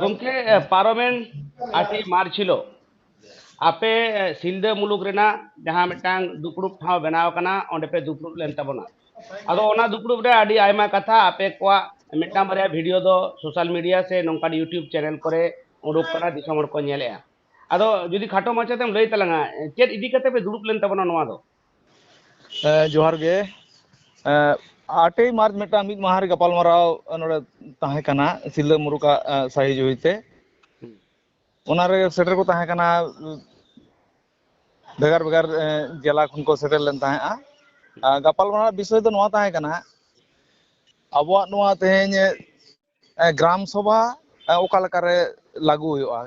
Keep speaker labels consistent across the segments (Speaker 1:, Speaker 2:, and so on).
Speaker 1: गमे पारमे आठ मार्च हिल आपे सिलद मुलुकना जहाँ मिटा दुपड़ ठाव बना पे दुपड़ लेन दुपड़े कथा आपे को मिटा बारे भिडियो सोशल मीडिया से नौकान यूट्यूब चैनल कोरे उड़ूकना दिसमे अब जी खाटो माचाते लैतलांगा चेक इदी पे दुड़ लेन
Speaker 2: जोहार गे ᱟᱴᱮᱭ ᱢᱟᱨᱪ ᱢᱤᱫᱴᱟᱝ ᱢᱤᱫ ᱢᱟᱦᱟ ᱨᱮ ᱜᱟᱯᱟᱞᱢᱟᱨᱟᱣ ᱱᱚᱰᱮ ᱛᱟᱦᱮᱸ ᱠᱟᱱᱟ ᱥᱤᱞᱫᱟᱹ ᱢᱩᱨᱩᱠᱟᱜ ᱥᱟᱦᱤ ᱡᱩᱦᱤᱛᱮ ᱚᱱᱟᱨᱮ ᱥᱮᱴᱮᱨ ᱠᱚ ᱛᱟᱦᱮᱸ ᱠᱟᱱᱟ ᱵᱷᱮᱜᱟᱨ ᱵᱷᱮᱜᱟᱨ eh, ᱡᱮᱞᱟ ᱠᱷᱚᱱ ᱠᱚ ᱥᱮᱴᱮᱨ ᱞᱮᱱ ᱛᱟᱦᱮᱸᱜᱼᱟ ᱟᱨ ᱜᱟᱯᱟᱞᱢᱟᱨᱟᱣ ᱵᱤᱥᱚᱭ ᱫᱚ ᱱᱚᱣᱟ ᱛᱟᱦᱮᱸ ᱠᱟᱱᱟ ᱟᱵᱚᱣᱟᱜ ᱱᱚᱣᱟ ᱛᱮᱦᱮᱧ eh, ᱜᱨᱟᱢ ᱥᱚᱵᱷᱟ eh, ᱚᱠᱟ ᱞᱮᱠᱟᱨᱮ ᱞᱟᱹᱜᱩ ᱦᱩᱭᱩᱜᱼᱟ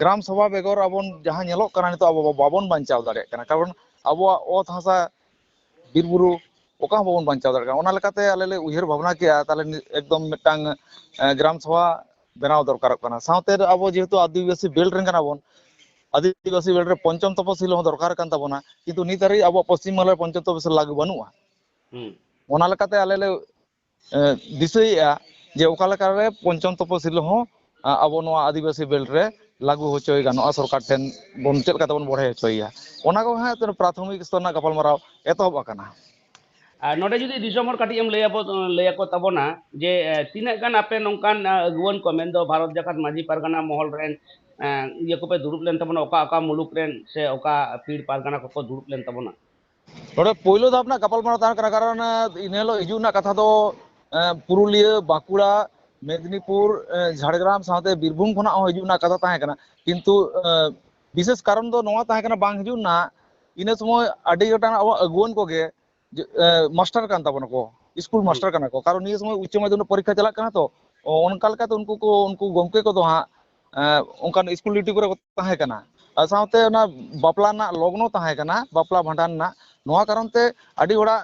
Speaker 2: ᱜᱨᱟᱢ ᱥᱚᱵᱷᱟ ᱵᱮᱜᱚᱨ ᱟᱵᱚ ᱡᱟᱦᱟᱸ ᱧᱮᱞᱚᱜ ᱠᱟᱱᱟ ᱱᱤᱛᱚᱜ ᱟᱵᱚ ᱵᱟᱵᱚᱱ ᱵᱟᱧᱪᱟᱣ ᱫᱟᱲᱮᱭᱟᱜ ᱠᱟᱱᱟ ᱠᱟᱨᱚᱱ ᱟᱵᱚᱣᱟᱜ ᱚᱛ ᱦᱟᱥᱟ ᱵᱤᱨ ᱵᱩᱨᱩ ᱚᱠᱟ ᱦᱚᱸ ᱵᱟᱵᱚᱱ ᱵᱟᱧᱪᱟᱣ ᱫᱟᱲᱮᱭᱟᱜ ᱠᱟᱱᱟ ᱚᱱᱟ ᱞᱮᱠᱟᱛᱮ ᱟᱞᱮ ᱞᱮ ᱩᱭᱦᱟᱹᱨ ᱵᱷᱟᱵᱽᱱᱟ ᱠᱮᱜᱼᱟ ᱛᱟᱦᱞᱮ ᱮᱠᱫᱚᱢ ᱢᱤᱫᱴᱟᱝ ᱜᱨᱟᱢ ᱥᱚᱵᱷᱟ ᱵᱮᱱᱟᱣ ᱫᱚᱨᱠᱟᱨᱚᱜ ᱠᱟᱱᱟ ᱥᱟᱶᱛᱮ ᱟᱵᱚ ᱡᱮᱦᱮᱛᱩ ᱟᱹᱫᱤᱵᱟᱹᱥᱤ ᱵᱮᱞᱴ ᱨᱮᱱ ᱠᱟᱱᱟ ᱵᱚᱱ आदिवासी बेल्ट पंचम तपसिल दरकार किंतु नित हारी अब पश्चिम बंगला पंचम तपसिल लागू बनूआ ओना लेकाते आले ले दिसैया जे ओका लेका रे पंचम तपसिल हो अब नवा आदिवासी बेल्ट रे लागू होचोय गनोआ सरकार ठेन बन चेद कता बन बढे होचोया ओना को हा प्राथमिक स्तर ना गपल मराव एतोब अकना
Speaker 1: नोडे जुदी दिसम हर काटी एम लैयाबो लैयाको तबना जे तीना गन आपे नोंकान अगुवन को मेन दो भारत जकात माजी परगना मोहल रेन ये को पे दुरुप लेन तबना ओका ओका मुलुक रेन से ओका पीड़ परगना को को दुरुप लेन तबना
Speaker 2: नोडे पोइलो दापना कपल मारा तान करा कारण इनेलो इजुना कथा दो पुरुलिया बाकुड़ा मेदिनीपुर झाड़ग्राम साथे बीरभूम खना हो इजुना कथा ताहे कना किंतु विशेष कारण दो नोवा ताहे कना बांग इजुना इन समय अडी गटान अगुवन को गे मास्टर कानता को स्कूल मास्टर कान को कारण निये समय उच्च माध्यमिक परीक्षा चला करना तो उनका लेका तो उनको को उनको गमके को तो हाँ उनका स्कूल ड्यूटी पर तहे कना साथे ना बापला ना लग्नो तहे कना बापला भंडान ना नोआ कारण ते अड़ी ओड़ा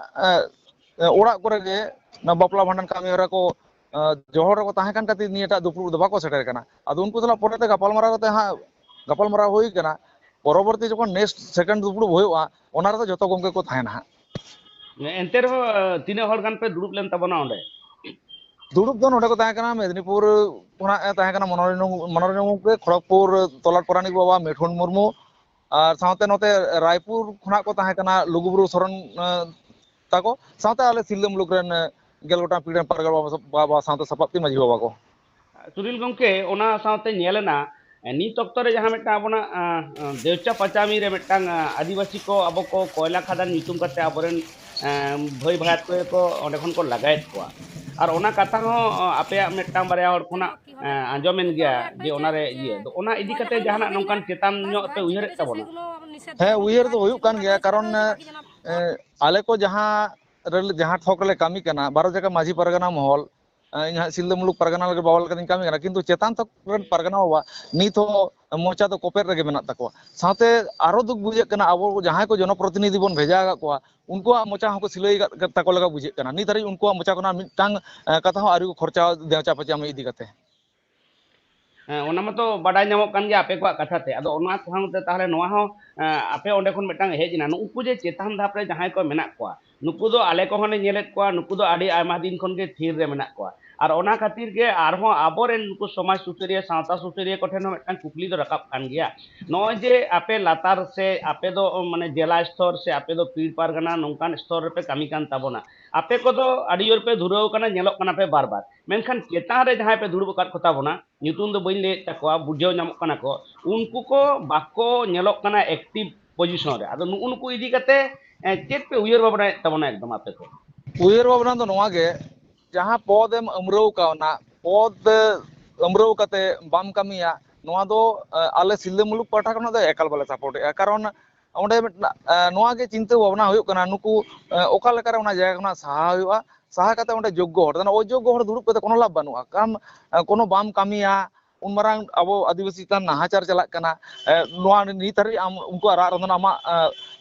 Speaker 2: ओड़ा करे जे ना बापला भंडान कामी हरा को जोहर को तहे कन कती नियटा दुपुर दबा को सेटर कना अद उनको तला परे ते गपाल मरा ते हाँ गपाल मरा होई कना परवर्ती जो नेक्स्ट सेकंड दुपुर होयो आ ओनार तो जतो गमके को तहे ना
Speaker 1: ᱮᱱᱛᱮ ᱨᱮᱦᱚᱸ ᱛᱤᱱᱟᱹᱜ ᱦᱚᱲ ᱜᱟᱱ ᱯᱮ ᱫᱩᱲᱩᱵ ᱞᱮᱱ ᱛᱟᱵᱚᱱᱟ ᱚᱸᱰᱮ
Speaker 2: ᱫᱩᱲᱩᱵ ᱫᱚ ᱱᱚᱰᱮ ᱠᱚ ᱛᱟᱦᱮᱸ ᱠᱟᱱᱟ ᱢᱮᱫᱽᱱᱤᱯᱩᱨ ᱠᱷᱚᱱᱟᱜ ᱛᱟᱦᱮᱸ ᱠᱟᱱᱟ ᱢᱚᱱᱚᱨᱚᱧᱡᱚᱱ ᱜᱚᱢᱠᱮ ᱠᱷᱚᱲᱚᱜᱽᱯᱩᱨ ᱛᱚᱞᱟᱴ ᱯᱚᱨᱟᱱᱤᱠ ᱵᱟᱵᱟ ᱢᱤᱴᱷᱩᱱ ᱢᱩᱨᱢᱩ ᱟᱨ ᱥᱟᱶᱛᱮ ᱱᱚᱛᱮ ᱨᱟᱭᱯᱩᱨ ᱠᱷᱚᱱᱟᱜ ᱠᱚ ᱛᱟᱦᱮᱸ ᱠᱟᱱᱟ ᱞᱩᱜᱩᱵᱩᱨᱩ ᱥᱚᱨᱚᱱ ᱛᱟᱠᱚ ᱥᱟᱶᱛᱮ ᱟᱞᱮ ᱥᱤᱞᱫᱟᱹ ᱢᱩᱞᱩᱠ ᱨᱮᱱ ᱜᱮᱞ ᱜᱚᱴᱟᱝ ᱯᱤᱲ ᱨᱮᱱ ᱯᱟᱨᱜᱟᱱᱟ ᱵᱟᱵᱟ ᱥᱟᱶᱛᱮ ᱥᱟᱯᱟᱵ ᱛᱤ ᱢᱟᱹᱡᱷᱤ ᱵᱟᱵᱟ ᱠᱚ
Speaker 1: ᱥᱩᱱᱤᱞ ᱜᱚᱢᱠᱮ ᱚᱱᱟ ᱥᱟᱶᱛᱮ ᱧᱮᱞᱮᱱᱟ ᱱᱤᱛ ᱚᱠᱛᱚ ᱨᱮ ᱡᱟᱦᱟᱸ ᱢᱤᱫᱴᱟᱝ ᱟᱵᱚᱱᱟᱜ ᱫᱮᱣᱪᱟ ᱯᱟᱪᱟᱢᱤ ᱨᱮ ᱢᱤᱫᱴᱟᱝ ᱟᱹᱫᱤᱵᱟᱹᱥᱤ ᱠᱚ ᱟᱵᱚ ᱠᱚ ᱠᱚᱭᱞᱟ ᱠᱷᱟᱫᱟᱱ ᱧᱩᱛᱩᱢ ᱠᱟᱛᱮ ᱟᱵᱚᱨᱮᱱ भई भाया को अने को लगे को और कथा आपे मिटा बारे हर खुना आजमें जे इदीकते जहाँ नौकान चेतान उबना
Speaker 3: हाँ उहर तो कारण
Speaker 2: आले को जहाँ जहाँ ठक कमी करना बारो जगह माझी पारगाना महल सिलदे मुलुक परगना लगे बावल कदी कामी करा किंतु चेतान तक परगना हो नीत मोचा तो कोपेट रगे मेना तक साथे आरो दुख बुझे कना अब जहाँ को जनप्रतिनिधि बन भेजा का कोआ उनको मोचा हमको सिलई तक लगा बुझे कना नीत रही उनको मोचा कोना मिटांग कथा आरी को खर्चा देचा पचा में इदी कते
Speaker 1: ओना मतो बडाय नमो कन जे आपे को कथा ते अदो ओना थांगते आपे ओंडे खन मिटांग हेजना जे चेतान धापरे जहाँ को मेना कोआ नुकु दो को हने दिन खन के ᱟᱨ ᱚᱱᱟ ᱠᱷᱟᱹᱛᱤᱨ ᱜᱮ ᱟᱨᱦᱚᱸ ᱟᱵᱚᱨᱮᱱ ᱱᱩᱠᱩ ᱥᱚᱢᱟᱡᱽ ᱥᱩᱥᱟᱹᱨᱤᱭᱟᱹ ᱥᱟᱶᱛᱟ ᱥᱩᱥᱟᱹᱨᱤᱭᱟᱹ ᱠᱚᱴᱷᱮᱱ ᱦᱚᱸ ᱢᱤᱫᱴᱟᱝ ᱠᱩᱠᱞᱤ ᱫᱚ ᱨᱟᱠᱟᱵ ᱠᱟᱱ ᱜᱮᱭᱟ ᱱᱚᱜᱼᱚᱭ ᱡᱮ ᱟᱯᱮ ᱞᱟᱛᱟᱨ ᱥᱮ ᱟᱯᱮ ᱫᱚ ᱢᱟᱱᱮ ᱡᱮᱞᱟ ᱥᱛᱚᱨ ᱥᱮ ᱟᱯᱮ ᱫᱚ ᱯᱤᱲ ᱯᱟᱨᱜᱟᱱᱟ ᱱᱚᱝᱠᱟᱱ ᱥᱛᱚᱨ ᱨᱮᱯᱮ ᱠᱟᱹᱢᱤ ᱠᱟᱱ ᱛᱟᱵᱚᱱᱟ ᱟᱯᱮ ᱠᱚᱫᱚ ᱟᱹᱰᱤ ᱡᱳᱨ ᱯᱮ ᱫᱷᱩᱨᱟᱹᱣ ᱠᱟᱱᱟ ᱧᱮᱞᱚᱜ ᱠᱟᱱᱟ ᱯᱮ ᱵᱟᱨ ᱵᱟᱨ ᱢᱮᱱᱠᱷᱟᱱ ᱪᱮᱛᱟᱱ ᱨᱮ ᱡᱟᱦᱟᱸᱭ ᱯᱮ ᱫᱩᱲᱩᱵ ᱟᱠᱟᱫ ᱠᱚ ᱛᱟᱵᱚᱱᱟ ᱧᱩᱛᱩᱢ ᱫᱚ ᱵᱟᱹᱧ ᱞᱟᱹᱭᱮᱫ ᱛᱟᱠᱚᱣᱟ ᱵᱩᱡᱷᱟᱹᱣ ᱧᱟᱢᱚᱜ ᱠᱟᱱᱟ ᱠᱚ ᱩᱱᱠᱩ ᱠᱚ ᱵᱟᱠᱚ ᱧᱮᱞᱚᱜ ᱠᱟᱱᱟ ᱮᱠᱴᱤᱵᱷ ᱯᱚজিশন ᱨᱮ ᱟᱫᱚ ᱱᱩᱜᱼᱩ ᱱᱩᱠᱩ ᱤᱫᱤ ᱠᱟᱛᱮ ᱪᱮᱫ ᱯᱮ ᱩᱭᱦᱟᱹᱨ ᱵᱷᱟᱵᱽᱱᱟᱭᱮᱫ ᱛᱟᱵᱚᱱᱟ ᱮᱠᱫᱚᱢ ᱟᱯᱮ ᱠᱚ
Speaker 2: ᱩᱭᱦᱟᱹᱨ ᱵᱷᱟᱵᱽᱱᱟ ᱫᱚ ᱱᱚᱣᱟᱜᱮ ᱡᱟᱦᱟᱸ ᱯᱚᱫ ᱮᱢ ᱟᱹᱢᱨᱟᱹᱣ ᱠᱟᱣᱱᱟ ᱯᱚᱫ ᱟᱹᱢᱨᱟᱹᱣ ᱠᱟᱛᱮ ᱵᱟᱢ ᱠᱟᱹᱢᱤᱭᱟ ᱱᱚᱣᱟ ᱫᱚ ᱟᱞᱮ ᱥᱤᱞᱫᱟᱹ ᱢᱩᱞᱩᱠ ᱯᱟᱦᱴᱟ ᱠᱷᱚᱱᱟᱜ ᱫᱚ ᱮᱠᱟᱞ ᱵᱟᱞᱮ ᱥᱟᱯᱳᱨᱴᱮᱜᱼᱟ ᱠᱟᱨᱚᱱ ᱚᱸᱰᱮ ᱢᱤᱫᱴᱟᱝ ᱱᱚᱣᱟ ᱜᱮ ᱪᱤᱱᱛᱟᱹ ᱵᱷᱟᱵᱱᱟ ᱦᱩᱭᱩᱜ ᱠᱟᱱᱟ ᱱᱩᱠᱩ ᱚᱠᱟ ᱞᱮᱠᱟᱨᱮ ᱚᱱᱟ ᱡᱟᱭᱜᱟ ᱠᱷᱚᱱᱟᱜ ᱥᱟᱦᱟ ᱦᱩᱭᱩᱜᱼᱟ ᱥᱟᱦᱟ ᱠᱟᱛᱮ ᱚᱸᱰᱮ ᱡᱳᱜᱽᱜᱚ ᱦᱚᱲ ᱚᱡᱳᱜᱽᱜᱚ ᱦᱚᱲ ᱫᱩᱲᱩᱵ ᱠᱟᱛᱮ ᱠᱳᱱᱳ ᱞᱟᱵᱷ ᱵᱟᱹᱱᱩᱜᱼᱟ ᱠᱟᱨᱚᱱ ᱠᱳᱱᱳ ᱵᱟᱢ ᱠᱟᱹᱢᱤᱭᱟ उन मारंग अब आदिवासी तान नहाचार चलाक कना नोआ नित हरि आम उनको आरा रंदन आमा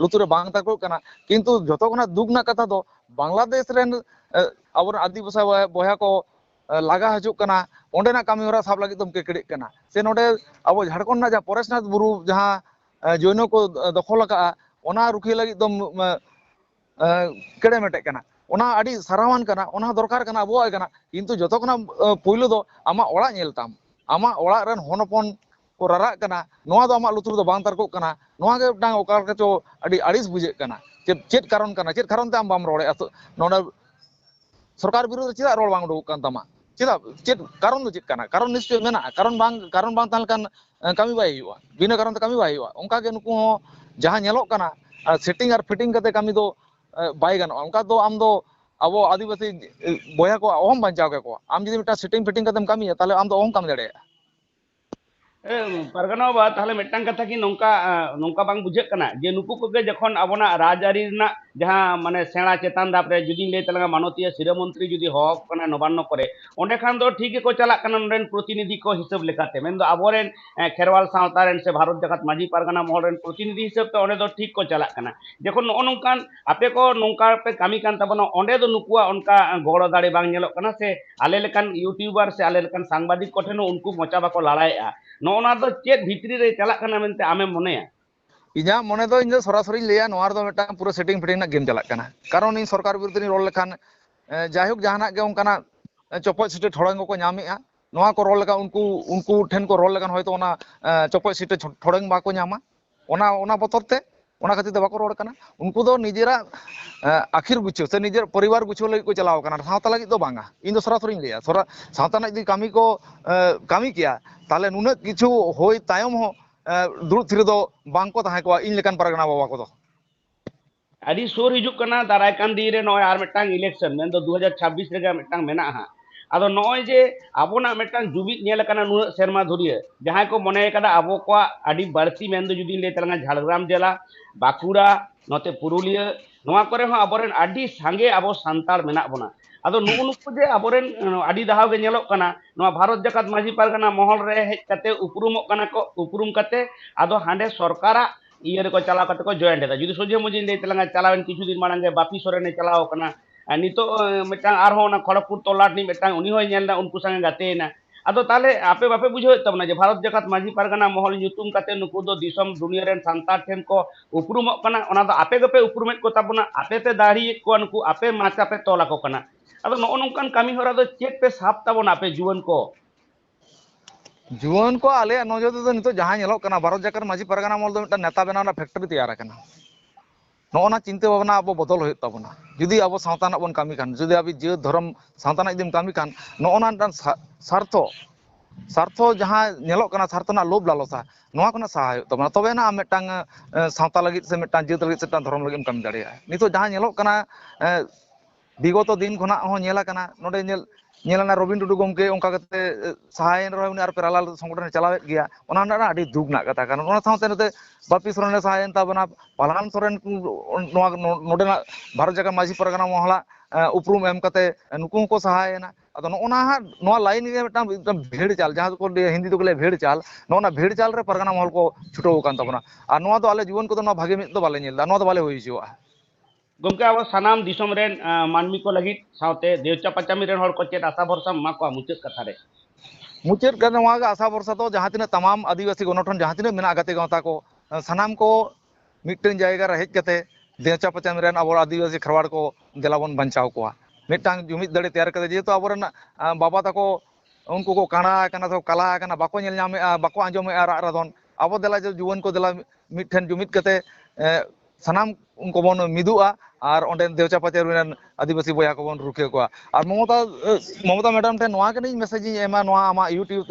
Speaker 2: लुतुरे बांग तको कना किंतु जतो कना दुगना कथा दो बांग्लादेश रेन अब आदिवासी बहा को लगा हजुना कमी हरा साब लगे केकड़ना से ना अब झारखंड जहाँ परेशनाथ बुरु जहाँ जैन को दखल का रुख लगे दम कड़े मेटेना सारावान दरकार अब कि जो खुना पैलो तो आम ओलताम आम ओरन हनपन को रारा दो आम लुतुर तारकोगेटा अड़ी आड़ी बुझे चे कारण चेद कारण तम रड़े सरकार विरुद्ध चेदा रोल बांग उडुक कान चेदा चेत कारण दो कारण निश्चय मेना कारण बांग कारण बांग ताल कान बाई हुआ बिना कारण तो कामी बाई हुआ उनका के नुकु हो सेटिंग और फिटिंग करते कामी दो बाई उनका आम अब आदिवासी बोया को ओहम बचाव के को आम जदी मिटा सेटिंग फिटिंग करते है ताले आम दो ओहम काम दड़े
Speaker 1: परगना बाबा ताले मिटन कथा की नौका नौका बांग बुझे कना जे नुकु को के जखन अबना राजआरी ना ᱡᱟᱦᱟᱸ ᱢᱟᱱᱮ ᱥᱮᱬᱟ ᱪᱮᱛᱟᱱ ᱫᱷᱟᱯ ᱨᱮ ᱡᱩᱫᱤᱧ ᱞᱟᱹᱭ ᱛᱟᱞᱟᱝᱟ ᱢᱟᱱᱚᱛᱤᱭᱟᱹ ᱥᱤᱨᱟᱹ ᱢᱚᱱᱛᱨᱤ ᱡᱩᱫᱤ ᱦᱚᱦᱚ ᱠᱟᱱᱟ ᱱᱚᱵᱟᱱᱱᱚ ᱠᱚᱨᱮ ᱚᱸᱰᱮ ᱠᱷᱟᱱ ᱫᱚ ᱴᱷᱤᱠ ᱜᱮᱠᱚ ᱪᱟᱞᱟᱜ ᱠᱟᱱᱟ ᱱᱚᱸᱰᱮᱱ ᱯᱨᱚᱛᱤᱱᱤᱫᱷᱤ ᱠᱚ ᱦᱤᱥᱟᱹᱵ ᱞᱮᱠᱟᱛᱮ ᱢᱮᱱᱫᱚ ᱟᱵᱚᱨᱮᱱ ᱠᱷᱮᱨᱣᱟᱞ ᱥᱟᱶᱛᱟ ᱨᱮᱱ ᱥᱮ ᱵᱷᱟᱨᱚᱛ ᱡᱟᱠᱟᱛ ᱢᱟᱺᱡᱷᱤ ᱯᱟᱨᱜᱟᱱᱟ ᱢᱚᱦᱚᱞ ᱨᱮᱱ ᱯᱨᱚᱛᱤᱱᱤᱫᱷᱤ ᱦᱤᱥᱟᱹᱵ ᱛᱮ ᱚᱸᱰᱮ ᱫᱚ ᱴᱷᱤᱠ ᱠᱚ ᱪᱟᱞᱟᱜ ᱠᱟᱱᱟ ᱡᱚᱠᱷᱚᱱ ᱱᱚᱜᱼᱚ ᱱᱚᱝᱠᱟᱱ ᱟᱯᱮ ᱠᱚ ᱱᱚᱝᱠᱟ ᱯᱮ ᱠᱟᱹᱢᱤ ᱠᱟᱱ ᱛᱟᱵᱚᱱᱟ ᱚᱸᱰᱮ ᱫᱚ ᱱᱩᱠᱩᱣᱟᱜ ᱚᱱᱠᱟ ᱜᱚᱲᱚ ᱫᱟᱲᱮ ᱵᱟᱝ ᱧᱮᱞᱚᱜ ᱠᱟᱱᱟ ᱥᱮ ᱟᱞᱮ ᱞᱮᱠᱟᱱ ᱤᱭᱩᱴᱤᱭᱩᱵᱟᱨ ᱥᱮ ᱟᱞᱮ ᱞᱮᱠᱟᱱ ᱥᱟংᱵᱟᱫᱤᱠ ᱠᱚᱴᱷᱮᱱ ᱦᱚᱸ ᱩᱱᱠᱩ ᱢᱚᱪᱟ ᱵᱟᱠᱚ ᱞᱟᱲᱟᱭᱮᱜᱼᱟ ᱱᱚᱜᱼᱚ ᱱᱚᱣᱟ ᱫᱚ ᱪᱮᱫ ᱵᱷᱤᱛᱨᱤ ᱨᱮ ᱪᱟᱞᱟᱜ ᱠᱟᱱᱟ ᱢᱮᱱᱛᱮ ᱟᱢᱮᱢ ᱢᱚᱱᱮᱭᱟ
Speaker 2: इं मन इन सरासरी लिया पूरा सेटिंग फिटिंग गेम चलना कारण इन सरकार विरोध में रोल लेखान जैक के चपज सीटे ठड़ंग को नामा को रोल उन को रोल तो चपज सीटे ठड़ंग बामा बतरते खातिर बाको रोड करना उनको निजे आखिर गुछे से निजे परिवार गुछे लगे को चलावना सावता लगे तो बांगा इन सरासरी लिया सरा कमी को कमी किया तेल नुना किछू हो ᱫᱩᱲᱩᱵ ᱛᱷᱤᱨ ᱫᱚ ᱵᱟᱝᱠᱚ ᱛᱟᱦᱮᱸ ᱠᱚᱜᱼᱟ ᱤᱧ ᱞᱮᱠᱟᱱ ᱯᱟᱨᱜᱟᱱᱟ ᱵᱟᱵᱟ ᱠᱚᱫᱚ
Speaker 1: ᱟᱹᱰᱤ ᱥᱩᱨ ᱦᱤᱡᱩᱜ ᱠᱟᱱᱟ ᱫᱟᱨᱟᱭ ᱠᱟᱱ ᱫᱤᱱ ᱨᱮ ᱱᱚᱜᱼᱚᱭ ᱟᱨ ᱢᱤᱫᱴᱟᱝ ᱤᱞᱮᱠᱥᱚᱱ ᱢᱮᱱᱫᱚ 2026 ᱨᱮᱜᱮ ᱢᱤᱫᱴᱟᱝ ᱢᱮᱱᱟᱜᱼᱟ ᱦᱟᱸᱜ ᱟᱫᱚ ᱱᱚᱜᱼᱚᱭ ᱡᱮ ᱟᱵᱚᱱᱟᱜ ᱢᱤᱫᱴᱟᱝ ᱡᱩᱢᱤᱫ ᱧᱮᱞ ᱟᱠᱟᱱᱟ ᱱᱩᱱᱟᱹᱜ ᱥᱮᱨᱢᱟ ᱫᱷᱩᱨᱤᱭᱟᱹ ᱡᱟᱦᱟᱸᱭ ᱠᱚ ᱢᱚᱱᱮ ᱠᱟᱫᱟ ᱟᱵᱚ ᱠᱚᱣᱟᱜ ᱟᱹᱰᱤ ᱵᱟᱹᱲᱛᱤ ᱢᱮᱱᱫᱚ ᱡᱩᱫᱤᱧ ᱞᱟᱹᱭ ᱛᱟᱞᱟᱝᱟ ᱡᱷᱟᱲᱜᱨᱟᱢ ᱡᱮᱞᱟ ᱵᱟᱸᱠᱩᱲᱟ ᱱᱚᱛᱮ ᱯᱩᱨᱩᱞᱤᱭᱟᱹ ᱱᱚᱣᱟ ᱠᱚᱨᱮ ᱦᱚᱸ ᱟᱵᱚᱨᱮᱱ ᱟᱹᱰᱤ ᱥᱟᱸᱜᱮ ᱟᱵᱚ ᱥᱟᱱᱛᱟᱲ ᱢᱮᱱᱟᱜ ᱵᱚᱱᱟ ᱟᱫᱚ ᱱᱩᱜᱩ ᱱᱩᱠᱩ ᱡᱮ ᱟᱵᱚᱨᱮᱱ ᱟᱹᱰᱤ ᱫᱷᱟᱣ ᱜᱮ ᱧᱮᱞᱚᱜ ᱠᱟᱱᱟ ᱱᱚᱣᱟ ᱵᱷᱟᱨᱚᱛ ᱡᱟᱠᱟᱛ ᱢᱟᱺᱡᱷᱤ ᱯᱟᱨᱜᱟᱱᱟ ᱢᱚᱦᱚᱞ ᱨᱮ ᱦᱮᱡ ᱠᱟᱛᱮ ᱩᱯᱨᱩᱢᱚᱜ ᱠᱟᱱᱟ ᱠᱚ ᱩᱯᱨᱩᱢ ᱠᱟᱛᱮ ᱟᱫᱚ ᱦᱟᱸᱰᱮ ᱥᱚᱨᱠᱟᱨᱟᱜ ᱤᱭᱟᱹ ᱨᱮᱠᱚ ᱪᱟᱞᱟᱣ ᱠᱟᱛᱮ ᱠᱚ ᱡᱚᱭᱮᱱ ᱮᱫᱟ ᱡᱩᱫᱤ ᱥᱚᱡᱷᱮ ᱢᱚᱡᱷᱮᱧ ᱞᱟᱹᱭ ᱛᱟᱞᱟᱝᱟ ᱪᱟᱞᱟᱣᱮᱱ ᱠᱤᱪᱷᱩ ᱫᱤᱱ ᱢᱟᱲᱟᱝ ᱜᱮ ᱵᱟᱯᱤ ᱥᱚᱨᱮᱱᱮ ᱪᱟᱞᱟᱣ ᱠᱟᱱᱟ नितो मिटांग खड़गपुर तोलाट नी मिटांग उनी उनको संगे गाते ना अदो आपे बापे बुझे जे भारत जगत माझी परगना महल युतुम दुनिया रेन संतार ठेन को उपरुमक कना आपे गपे उपरुमेत को तबना आपे पे दाढ़ी को उनको आपे माचा पे तोला को कना अदो नो नोंकन कामी चेक पे साफ़ तबना आपे जुवन को
Speaker 2: जुवन को आले नज़र दो नितो भारत जगत माझी परगना महल दो नेता बनाना फैक्ट्री तैयार ᱱᱚᱜᱼᱚ ᱱᱚᱣᱟ ᱪᱤᱱᱛᱟᱹ ᱵᱷᱟᱵᱱᱟ ᱟᱵᱚ ᱵᱚᱫᱚᱞ ᱦᱩᱭᱩᱜ ᱛᱟᱵᱚᱱᱟ ᱡᱩᱫᱤ ᱟᱵᱚ ᱥᱟᱶᱛᱟ ᱨᱮᱱᱟᱜ ᱵᱚᱱ ᱠᱟᱹᱢᱤ ᱠᱷᱟᱱ ᱡᱩᱫᱤ ᱟᱵᱚ ᱡᱟᱹᱛ ᱫᱷᱚᱨᱚᱢ ᱥᱟᱶᱛᱟ ᱨᱮᱱᱟᱜ ᱡᱩᱫᱤᱢ ᱠᱟᱹᱢᱤ ᱠᱷᱟᱱ ᱱᱚᱜᱼᱚ ᱱᱚᱣᱟ ᱢᱤᱫᱴᱟᱝ ᱥᱟᱨᱛᱷᱚ ᱥᱟᱨᱛᱷᱚ ᱡᱟᱦᱟᱸ ᱧᱮᱞᱚᱜ ᱠᱟᱱᱟ ᱥᱟᱨᱛᱷᱚ ᱨᱮᱱᱟᱜ ᱞᱳᱵᱷ ᱞᱟᱞᱚᱥᱟ ᱱᱚᱣᱟ ᱠᱷᱚᱱᱟᱜ ᱥᱟᱦᱟ ᱦᱩᱭᱩᱜ ᱛᱟᱵᱚᱱᱟ ᱛᱚᱵᱮᱱᱟ ᱟᱢ ᱢᱤᱫᱴᱟᱝ ᱥᱟᱶᱛᱟ ᱞᱟᱹᱜᱤᱫ ᱥᱮ ᱢᱤᱫᱴᱟᱝ ᱡᱟᱹᱛ ᱞᱟᱹᱜᱤᱫ ᱥᱮ ᱢᱤᱫᱴᱟᱝ ᱫᱷᱚᱨᱚᱢ ᱞᱟᱹᱜᱤᱫ ᱮᱢ ᱠᱟᱹᱢᱤ ᱫᱟᱲᱮᱭᱟᱜᱼᱟ ᱱᱤᱛᱚᱜ ᱡᱟᱦᱟᱸ ᱧᱮᱞᱚᱜ ᱠᱟᱱᱟ ᱵᱤᱜᱚᱛᱚ ᱫᱤᱱ ᱠᱷᱚᱱᱟᱜ ᱦᱚᱸ ᱧᱮᱞ ᱟᱠᱟᱱᱟ ᱱᱚᱰᱮ ᱧᱮᱞ ᱧᱮᱞᱟᱱᱟ ᱨᱚᱵᱤᱱ ᱴᱩᱰᱩ ᱜᱚᱢᱠᱮ ᱚᱱᱠᱟ ᱠᱟᱛᱮ ᱥᱟᱦᱟᱭᱮᱱ ᱨᱮᱦᱚᱸ ᱩᱱᱤ ᱟᱨ ᱯᱮᱨᱟᱞᱟᱞ ᱥᱚᱝᱜᱚᱴᱷᱚᱱᱮ ᱪᱟᱞᱟᱣᱮᱫ ᱜᱮᱭᱟ ᱚᱱᱟ ᱨᱮᱱᱟᱜ ᱟᱹᱰᱤ ᱫᱩᱠ ᱨᱮᱱᱟᱜ ᱠᱟᱛᱷᱟ ᱠᱟᱱᱟ ᱚᱱᱟ ᱥᱟᱶᱛᱮ ᱱᱚᱛᱮ ᱵᱟᱯᱤ ᱥᱚᱨᱮᱱᱮ ᱥᱟᱦᱟᱭᱮᱱ ᱛᱟᱵᱚᱱᱟ ᱯᱟᱞᱦᱟᱱ ᱥᱚᱨᱮᱱ ᱱᱚᱣᱟ ᱱᱚᱰᱮᱱᱟᱜ ᱵᱷᱟᱨᱚᱛ ᱡᱟᱠᱟ ᱢᱟᱹᱡᱷᱤ ᱯᱟᱨᱜᱟᱱᱟ ᱢᱚᱦᱞᱟ ᱩᱯᱨᱩᱢ ᱮᱢ ᱠᱟᱛᱮ ᱱᱩᱠᱩ ᱦᱚᱸᱠᱚ ᱥᱟᱦᱟᱭᱮᱱᱟ ᱟᱫᱚ ᱱᱚᱜᱼᱚᱱᱟ ᱦᱟᱸᱜ ᱱᱚᱣᱟ ᱞᱟᱭᱤᱱ ᱨᱮ ᱢᱤᱫᱴᱟᱝ ᱵᱷᱤᱲ ᱪᱟᱞ ᱡᱟᱦᱟᱸ ᱫᱚᱠᱚ ᱞᱟᱹᱭᱟ ᱦᱤᱱᱫᱤ ᱫᱚᱠᱚ ᱞᱟᱹᱭᱟ ᱵᱷᱤᱲ ᱪᱟᱞ ᱱᱚᱜᱼᱚᱱᱟ ᱵᱷᱤᱲ ᱪᱟᱞ ᱨᱮ ᱯᱟᱨᱜᱟᱱᱟ ᱢᱚᱦᱚᱞ ᱠᱚ ᱪᱷᱩᱴᱟᱹᱣ ᱟᱠᱟᱱ ᱛᱟᱵᱚᱱᱟ ᱟᱨ ᱱᱚᱣᱟ ᱫᱚ ᱟᱞᱮ ᱡᱤᱵᱚᱱ ᱠᱚᱫᱚ ᱱᱚᱣᱟ ᱵᱷᱟᱜᱮ ᱢᱤᱫ ᱫᱚ ᱵᱟᱞᱮ ᱧᱮᱞ ᱮᱫᱟ ᱱᱚᱣᱟ ᱫᱚ ᱵᱟᱞᱮ ᱦᱩᱭ ᱦᱚᱪᱚᱣᱟᱜᱼᱟ
Speaker 1: ᱜᱚᱢᱠᱮ ᱟᱵᱚ ᱥᱟᱱᱟᱢ ᱫᱤᱥᱚᱢ ᱨᱮᱱ ᱢᱟᱹᱱᱢᱤ ko ᱞᱟᱹᱜᱤᱫ ᱥᱟᱶᱛᱮ ᱫᱮᱣᱪᱟ ᱯᱟᱸᱪᱟᱢᱤ ᱨᱮᱱ ᱦᱚᱲ ko ᱪᱮᱫ ᱟᱥᱟ ᱵᱷᱚᱨᱥᱟᱢ ᱮᱢᱟ ᱠᱚᱣᱟ ᱢᱩᱪᱟᱹᱫ ᱠᱟᱛᱷᱟ ᱨᱮ
Speaker 2: ᱢᱩᱪᱟᱹᱫ ᱠᱟᱛᱷᱟ ᱱᱚᱣᱟ ᱜᱮ ᱟᱥᱟ ᱵᱷᱚᱨᱥᱟ ᱫᱚ ᱡᱟᱦᱟᱸ ᱛᱤᱱᱟᱹᱜ ᱛᱟᱢᱟᱢ ᱟᱹᱫᱤᱵᱟᱹᱥᱤ ᱜᱚᱱᱚᱴᱷᱚᱱ ᱡᱟᱦᱟᱸ ᱛᱤᱱᱟᱹᱜ ᱢᱮᱱᱟᱜ ᱜᱟᱛᱮ ᱜᱟᱶᱛᱟ ko ᱥᱟᱱᱟᱢ ko ᱢᱤᱫᱴᱮᱱ ᱡᱟᱭᱜᱟ ᱨᱮ ᱦᱮᱡ ᱠᱟᱛᱮ ᱫᱮᱣᱪᱟ ᱯᱟᱸᱪᱟᱢᱤ ᱨᱮᱱ ᱟᱵᱚ ᱟᱹᱫᱤᱵᱟᱹᱥᱤ ᱠᱷᱮᱨᱣᱟᱲ ko ᱫᱮᱞᱟ ᱵᱚᱱ ᱵᱟᱧᱪᱟᱣ ᱠᱚᱣᱟ ᱢᱤᱫᱴᱟᱝ ᱡᱩᱢᱤᱫ ᱫᱟᱲᱮ ᱛᱮᱭᱟᱨ ᱠᱟᱛᱮ ᱡᱮᱦᱮᱛᱩ ᱟᱵᱚᱨᱮᱱ ᱵᱟᱵᱟ ᱛᱟᱠᱚ ᱩᱱᱠᱩ ᱠᱚ ᱠᱟᱬᱟ ᱟᱠᱟᱱᱟ ᱥᱮ ᱠᱟᱞᱟ ᱟᱠᱟᱱᱟ ᱵᱟᱠᱚ ᱧᱮᱞ ᱧᱟᱢᱮᱫᱼᱟ ᱵᱟᱠᱚ ᱟᱸᱡᱚᱢᱮᱫᱼᱟ ᱨᱟᱜ ᱨᱟᱫᱚᱱ ᱟᱵᱚ ᱫᱮᱞᱟ ᱡᱮ ᱡᱩᱣᱟᱹᱱ ko ᱫᱮᱞᱟ ᱢᱤᱫᱴᱷᱮᱱ ᱡᱩᱢᱤᱫ ᱠᱟᱛᱮ ᱥᱟᱱᱟᱢ ᱠᱚᱵᱚᱱ ᱢᱤᱫᱚᱜᱼᱟ ᱟᱨ ᱚᱸᱰᱮᱱ ᱫᱮᱣᱪᱟ ᱯᱟᱪᱟᱨ ᱨᱮᱱ ᱟᱹᱫᱤᱵᱟᱹᱥᱤ ᱵᱚᱭᱦᱟ ᱠᱚᱵᱚᱱ ᱨᱩᱠᱷᱤᱭᱟᱹ ᱠᱚᱣᱟ ᱟᱨ ᱢᱚᱢᱚᱛᱟ ᱢᱚᱢᱚᱛᱟ ᱢᱮᱰᱟᱢ ᱴᱷᱮᱱ ᱱᱚᱣᱟ ᱜᱮ ᱢᱮᱥᱮᱡ ᱤᱧ ᱮᱢᱟ ᱱᱚᱣᱟ ᱟᱢᱟᱜ ᱤᱭᱩᱴᱤᱭᱩᱵ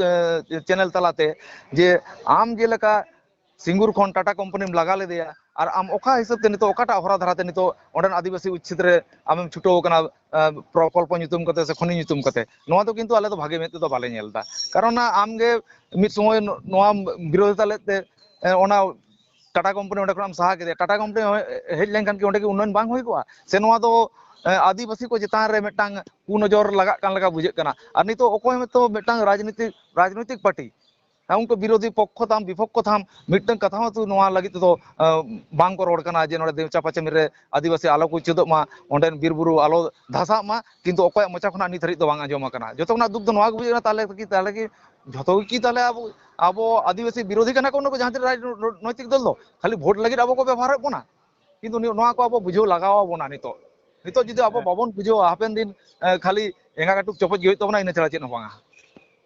Speaker 2: ᱪᱮᱱᱮᱞ ᱛᱟᱞᱟᱛᱮ ᱡᱮ ᱟᱢ ᱡᱮᱞᱮᱠᱟ सिंगूर खन टाटा कंपनीम लगा लेदे और आम ओका हिसाब से नितो ओकाटा हरा धाराते नितो ओडन आदिवासी उच्छेद रे आम छुटो कना प्रकल्प नितुम कते से खनि नितुम कते नोवा तो किंतु आले तो भागे मेते तो बाले नेलदा कारण आम गे मित समय नोवा विरोधिता लेते ओना टाटा कंपनी ᱚᱸᱰᱮ ᱠᱷᱚᱱᱟᱜ ᱮᱢ ᱥᱟᱦᱟ ᱠᱮᱫᱮᱭᱟ ᱴᱟᱴᱟ ᱠᱳᱢᱯᱟᱱᱤ ᱦᱮᱡ ᱞᱮᱱᱠᱷᱟᱱ आदिवासी को चितान मिटांग कुनजर लगा बुझे नित तो मिटांग राजनीतिक राजनीतिक पार्टी उनको विरोधी पक्ष तम विपक्ष तम मिटन कथा तो नवा तो बांग को रोड जे ना देवचा पाचे आदिवासी आलो को चुदमा मा बीर बीरबुरु आलो धासा मा किंतु अकोय मचा खना तो बांग जो दुख तो बुझे ताले যত তাহলে আদিবাসী বিরোধী কানা কোনো জাহাতে দল ᱫᱚ খালি ভোট লাগি আবো ব্যবহার ᱵᱚᱱᱟ কিন্তু আবো বুঝো লাগাও বনা নিতো। নিতো যদি আবো হ্যাঁ। বাবন বুঝো হাপেন দিন খালি এঙ্গা কাটুক চপজ গই ইনে চলা চেন বাঙা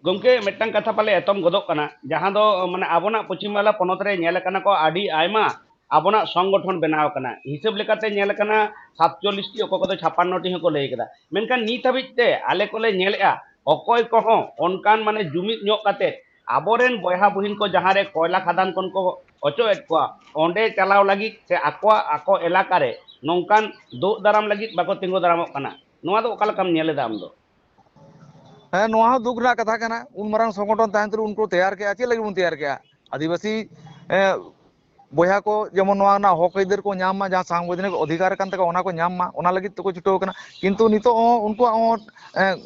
Speaker 1: গমকে মেটাং কথা পালে এতম গদক কানা জাহা দো মানে আবনা পশ্চিম বাংলা পনত রে নেল কানা কো আডি আইমা আবনা সংগঠন বেনাও কানা। হিসাব লেকাতে নেল কানা 47টি অকো কত 56টি হকো লেই কাদা মেনকান নিত হাবিতে আলে কোলে নেলয়া ᱚᱠᱚᱭ ᱠᱚᱦᱚᱸ ᱚᱱᱠᱟᱱ ᱢᱟᱱᱮ ᱡᱩᱢᱤᱫ ᱧᱚᱜ ᱠᱟᱛᱮ ᱟᱵᱚᱨᱮᱱ ᱵᱚᱭᱦᱟ ᱵᱩᱦᱤᱱ ᱠᱚ ᱡᱟᱦᱟᱸᱨᱮ ᱠᱚᱭᱞᱟ ᱠᱷᱟᱫᱟᱱ ᱠᱷᱚᱱ ᱠᱚ ᱚᱪᱚᱭᱮᱫ ᱠᱚᱣᱟ ᱚᱸᱰᱮ ᱪᱟᱞᱟᱣ ᱞᱟᱹᱜᱤᱫ ᱥᱮ ᱟᱠᱚᱣᱟᱜ ᱟᱠᱚ ᱮᱞᱟᱠᱟ ᱨᱮ ᱱᱚᱝᱠᱟᱱ ᱫᱳᱜ ᱫᱟᱨᱟᱢ ᱞᱟᱹᱜᱤᱫ ᱵᱟᱠᱚ ᱛᱤᱸᱜᱩ ᱫᱟᱨᱟᱢᱚᱜ ᱠᱟᱱᱟ ᱱᱚᱣᱟ ᱫᱚ ᱚᱠᱟ ᱞᱮᱠᱟᱢ ᱧᱮᱞ ᱮᱫᱟ ᱟᱢ ᱫᱚ
Speaker 2: ᱦᱮᱸ ᱱᱚᱣᱟ ᱦᱚᱸ ᱫᱩᱠ ᱨᱮᱱᱟᱜ ᱠᱟᱛᱷᱟ ᱠᱟᱱᱟ ᱩᱱ ᱢᱟᱨᱟᱝ ᱥᱚᱝᱜᱚᱴᱷᱚᱱ ᱛᱟᱦᱮᱱ ᱛᱩᱞᱩᱡ ᱩᱱᱠᱩ ᱛᱮᱭᱟᱨ ᱠᱮᱜᱼᱟ ᱪᱮᱫ ᱞᱟᱹᱜᱤᱫ ᱵᱚᱱ ᱛᱮᱭᱟᱨ ᱠᱮᱜᱼᱟ ᱟᱹᱫᱤᱵᱟᱹᱥᱤ ᱵᱚᱭᱦᱟ ᱠᱚ ᱡᱮᱢᱚᱱ ᱱᱚᱣᱟ ᱨᱮᱱᱟᱜ ᱦᱚᱠ ᱟᱹᱭᱫᱟᱹᱨ ᱠᱚ ᱧᱟᱢ ᱢᱟ ᱡᱟᱦᱟᱸ ᱥᱟᱝᱵᱤᱫᱷᱟᱱᱤᱠ ᱚᱫᱷᱤᱠᱟᱨ ᱠᱟᱱ ᱛᱟᱠᱚ ᱚᱱᱟ ᱠᱚ ᱧᱟᱢ ᱢᱟ ᱚᱱᱟ ᱞᱟᱹᱜᱤᱫ ᱛᱮᱠᱚ ᱪᱷᱩᱴᱟᱹᱣ ᱠᱟᱱᱟ ᱠᱤᱱᱛᱩ ᱱᱤᱛᱚᱜ ᱦᱚᱸ ᱩᱱᱠᱩᱣᱟᱜ ᱦᱚᱸ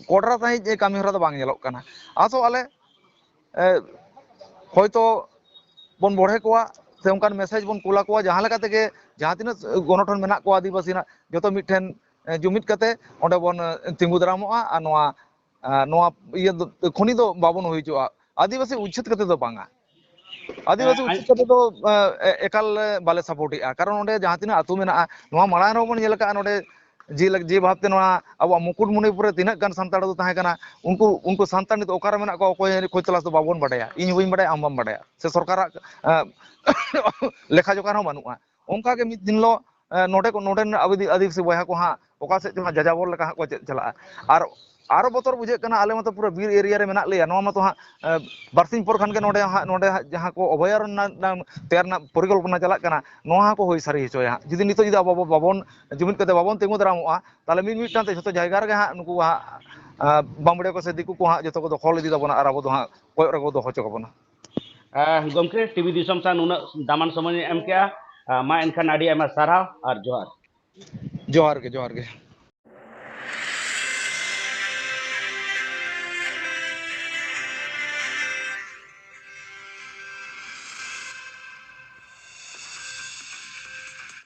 Speaker 2: ᱠᱚᱰᱨᱟ ᱥᱟᱺᱦᱤᱡ ᱠᱟᱹᱢᱤ ᱦᱚᱨᱟ ᱫᱚ ᱵᱟᱝ ᱧᱮᱞᱚᱜ ᱠᱟᱱᱟ ᱟᱥᱚᱜ ᱟᱞᱮ ᱦᱚᱭᱛᱚ ᱵᱚᱱ ᱵᱚᱲᱦᱮ ᱠᱚᱣᱟ ᱥᱮ ᱚᱱᱠᱟᱱ ᱢᱮᱥᱮᱡ ᱵᱚᱱ ᱠᱩᱞ ᱟᱠᱚᱣᱟ ᱡᱟᱦᱟᱸ ᱞᱮᱠᱟ ᱛᱮᱜᱮ ᱡᱟᱦᱟᱸ ᱛᱤᱱᱟᱹᱜ ᱜᱚᱱᱚᱴᱷᱚᱱ ᱢᱮᱱᱟᱜ ᱠᱚᱣᱟ ᱟᱹᱫᱤᱵᱟᱹᱥᱤ ᱨᱮᱱᱟᱜ ᱡᱚᱛᱚ ᱢᱤᱫᱴᱷᱮᱱ ᱡᱩᱢᱤᱫ ᱠᱟᱛᱮ ᱚᱸᱰᱮ ᱵᱚᱱ ᱛᱤᱸᱜᱩ ᱫᱟᱨᱟᱢᱚᱜᱼᱟ ᱟᱨ ᱱᱚᱣᱟ ᱱᱚᱣᱟ ᱤᱭᱟᱹ ᱠᱷᱚᱱᱤ ᱫᱚ ᱵᱟᱵᱚᱱ ᱦᱩᱭ ᱦᱚᱪᱚᱜᱼᱟ ᱟᱹᱫᱤᱵᱟᱹᱥᱤ ᱩᱪᱷᱮᱫ ᱠᱟᱛᱮ ᱫᱚ ᱵᱟᱝᱟ आदिवासी उचित कर तो एकल बाले सपोर्ट है कारण उन्हें जहाँ तीन आतु में ना मरान रोमन जल का उन्हें जी लग जी भावते तो ना अब मुकुट मुनि पूरे तीन गन संतान तो तहे करना उनको उनको संतान तो ओकार में ना को कोई कोई चला तो बाबून बढ़े या इन हुई बढ़े अम्बम बढ़े से सरकार लेखा जोकार हो मनु उनका के मित दिन नोटे को नोटे अभी अधिक से वह को हाँ ᱚᱠᱟ ᱥᱮᱫ ᱪᱚ ᱡᱟᱡᱟᱵᱚᱨ ᱞᱮᱠᱟ ᱦᱟᱸᱜ ᱠᱚ ᱪᱟᱞᱟᱜᱼᱟ ᱟᱨ ᱟᱨᱚ ᱵᱚᱛᱚᱨ ᱵᱩᱡᱷᱟᱹᱜ ᱠᱟᱱᱟ ᱟᱞᱮ ᱢᱟᱛᱚ ᱯᱩᱨᱟᱹ ᱵᱤᱨ ᱮᱨᱤᱭᱟ ᱨᱮ ᱢᱮᱱᱟᱜ ᱞᱮᱭᱟ ᱱᱚᱣᱟ ᱢᱟᱛᱚ ᱦᱟᱸᱜ ᱵᱟᱨᱥᱤᱧ ᱯᱚᱨ ᱠᱷᱟᱱ ᱜᱮ ᱱᱚᱰᱮ ᱦᱟᱸᱜ ᱱᱚᱰᱮ ᱦᱟᱸᱜ ᱡᱟᱦᱟᱸ ᱠᱚ ᱚᱵᱷᱚᱭᱟᱨᱚᱱᱱᱚ ᱛᱮᱭᱟᱨ ᱨᱮᱱᱟᱜ ᱯᱚᱨᱤᱠᱚᱞᱯᱚᱱᱟ ᱪᱟᱞᱟᱜ ᱠᱟᱱᱟ ᱱᱚᱣᱟ ᱦᱚᱸᱠᱚ ᱦᱩᱭ ᱥᱟᱹᱨᱤ ᱦᱚᱪᱚᱭᱟ ᱡᱩᱫᱤ ᱱᱤᱛᱚᱜ ᱡᱩᱫᱤ ᱟᱵᱚ ᱵᱟᱵᱚᱱ ᱡᱩᱢᱤᱫ ᱠᱟᱛᱮ ᱵᱟᱵᱚᱱ ᱛᱤᱸᱜᱩ ᱫᱟᱨᱟᱢᱚᱜᱼᱟ ᱛᱟᱦᱚᱞᱮ ᱢᱤᱫ ᱢᱤᱫᱴᱟᱝ ᱛᱮ ᱡᱷᱚᱛᱚ ᱡᱟᱭᱜᱟ ᱨᱮᱜᱮ ᱦᱟᱸᱜ ᱱᱩᱠᱩ ᱦᱟᱸᱜ ᱵᱟᱢᱵᱲᱮ ᱠᱚ ᱥᱮ ᱫᱤᱠᱩ ᱠᱚ ᱦᱟᱸᱜ ᱡᱚᱛᱚ ᱠᱚ ᱫᱚᱠᱷᱚᱞ ᱤᱫᱤ ᱛᱟᱵᱚᱱᱟ ᱟᱨ ᱟᱵᱚ ᱫᱚ ᱦᱟᱸᱜ ᱠᱚᱭᱚᱜ ᱨᱮᱠᱚ ᱫᱚᱦᱚ ᱦᱚᱪᱚ ᱠᱟᱵᱚᱱᱟ
Speaker 1: ᱜᱚᱢᱠᱮ ᱴᱤᱵᱷᱤ ᱫᱤᱥᱚᱢ ᱥᱟᱶ ᱱᱩᱱᱟᱹᱜ ᱫᱟᱢᱟᱱ ᱥᱚᱢᱚᱭ ᱮᱢ ᱠᱮᱜᱼᱟ ᱢᱟ ᱮᱱᱠᱷᱟᱱ ᱟᱹᱰᱤ ᱟᱭᱢᱟ ᱥᱟᱨᱦᱟᱣ ᱟᱨ ᱡᱚᱦᱟᱨ
Speaker 2: जोहर के जोहर के।